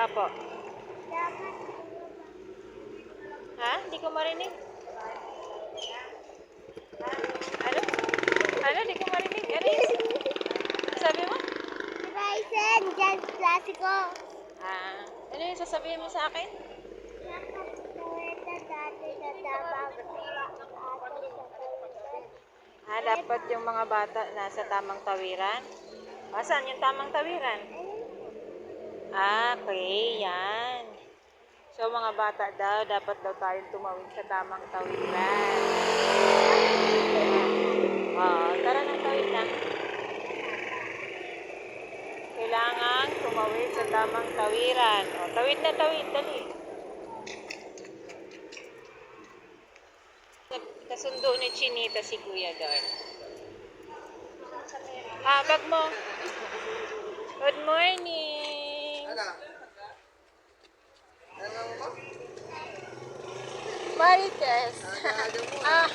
Apo. Ha? Hindi ko marinig. Ano? Ano? Hindi ko marinig. Ano yun? Sabi mo? Bryson, dyan klasiko. Ah, ano yung sasabihin mo sa akin? Ah, dapat yung mga bata nasa tamang tawiran. Ah, saan yung tamang tawiran? Ah, okay, yan. So, mga bata daw, dapat daw tayong tumawid sa tamang tawiran. Oo, tara ng tawid na. Kailangan tumawid sa tamang tawiran. O, tawid na tawid, dali. Kasundo ni Chinita si Kuya doon. Ah, bag mo. Good morning. Ano? Ano mo? Marites. Ah,